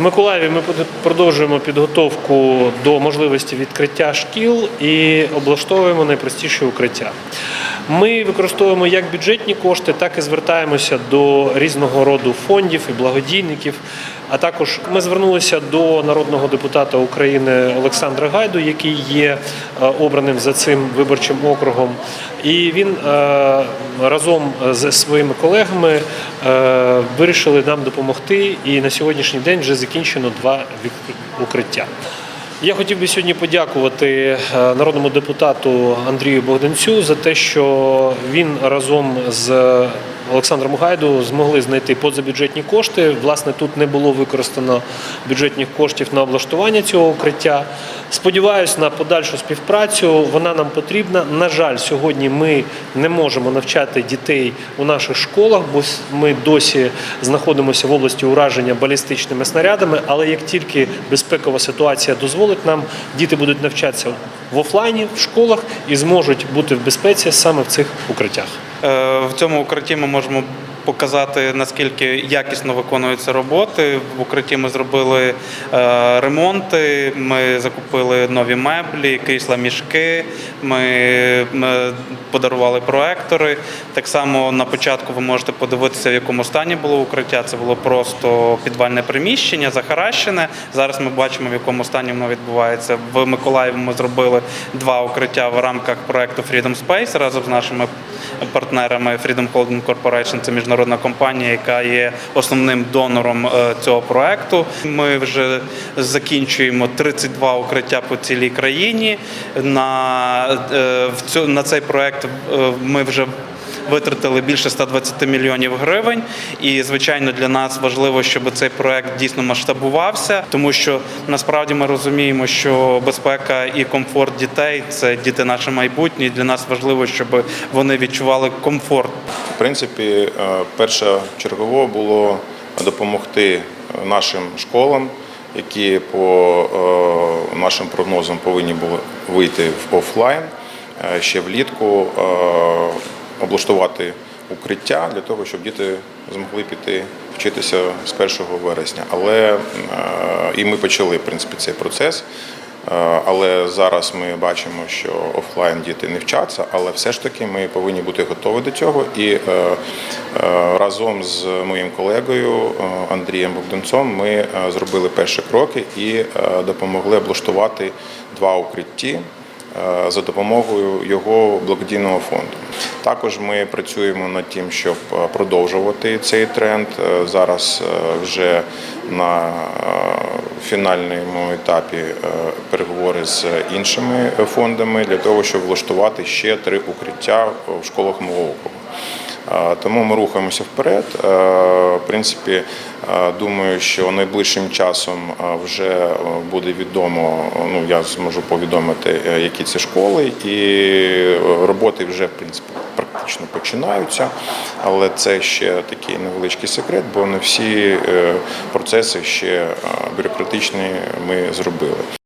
Миколаєві ми продовжуємо підготовку до можливості відкриття шкіл і облаштовуємо найпростіші укриття. Ми використовуємо як бюджетні кошти, так і звертаємося до різного роду фондів і благодійників. А також ми звернулися до народного депутата України Олександра Гайду, який є е, обраним за цим виборчим округом. І він е, разом з своїми колегами е, вирішили нам допомогти. І на сьогоднішній день вже закінчено два укриття. Я хотів би сьогодні подякувати е, народному депутату Андрію Богданцю за те, що він разом з Олександром Гайду змогли знайти позабюджетні кошти. Власне, тут не було використано бюджетних коштів на облаштування цього укриття. Сподіваюсь на подальшу співпрацю. Вона нам потрібна. На жаль, сьогодні ми не можемо навчати дітей у наших школах, бо ми досі знаходимося в області ураження балістичними снарядами. Але як тільки безпекова ситуація дозволить нам, діти будуть навчатися в офлайні в школах і зможуть бути в безпеці саме в цих укриттях. Е, В цьому укритті ми можемо показати наскільки якісно виконуються роботи. В укритті ми зробили е, ремонти, ми закупили нові меблі, крісла мішки. Ми, подарували проектори. Так само на початку ви можете подивитися, в якому стані було укриття. Це було просто підвальне приміщення, захаращене. Зараз ми бачимо, в якому стані воно відбувається. В Миколаєві ми зробили два укриття в рамках проекту Freedom Space разом з нашими партнерами Freedom Holding Corporation. Це міжнародна компанія, яка є основним донором е, цього проекту. Ми вже закінчуємо 32 укриття по цілій країні. На, е, на цей проект е, ми вже витратили більше 120 мільйонів гривень. І звичайно для нас важливо, щоб цей проект дійсно масштабувався, тому що насправді ми розуміємо, що безпека і комфорт дітей це діти наше майбутнє. Для нас важливо, щоб вони відчували комфорт В принципі, е, першочергово було допомогти нашим школам, які по е, нашим прогнозам повинні були вийти в офлайн е, ще влітку, облаштувати укриття для того, щоб діти змогли піти вчитися з 1 вересня. Але е, і ми почали в принципі цей процес. Е, Але зараз ми бачимо, що офлайн діти не вчаться, але все ж таки ми повинні бути готові до цього. І е, разом з моїм колегою Андрієм Богданцом ми зробили перші кроки і допомогли облаштувати два укритті за допомогою його благодійного фонду. Також ми працюємо над тим, щоб е, продовжувати цей тренд. Е, Зараз е, вже на е, фінальному етапі е, переговори з іншими фондами для того, щоб влаштувати ще три укриття в школах мого округу. Тому ми рухаємося вперед. Е, В принципі, е, думаю, що найближчим часом е, вже буде відомо. Ну я зможу повідомити, які це школи, і роботи вже в принципі практично починаються. Але це ще такий невеличкий секрет, бо не всі процеси ще бюрократичні ми зробили.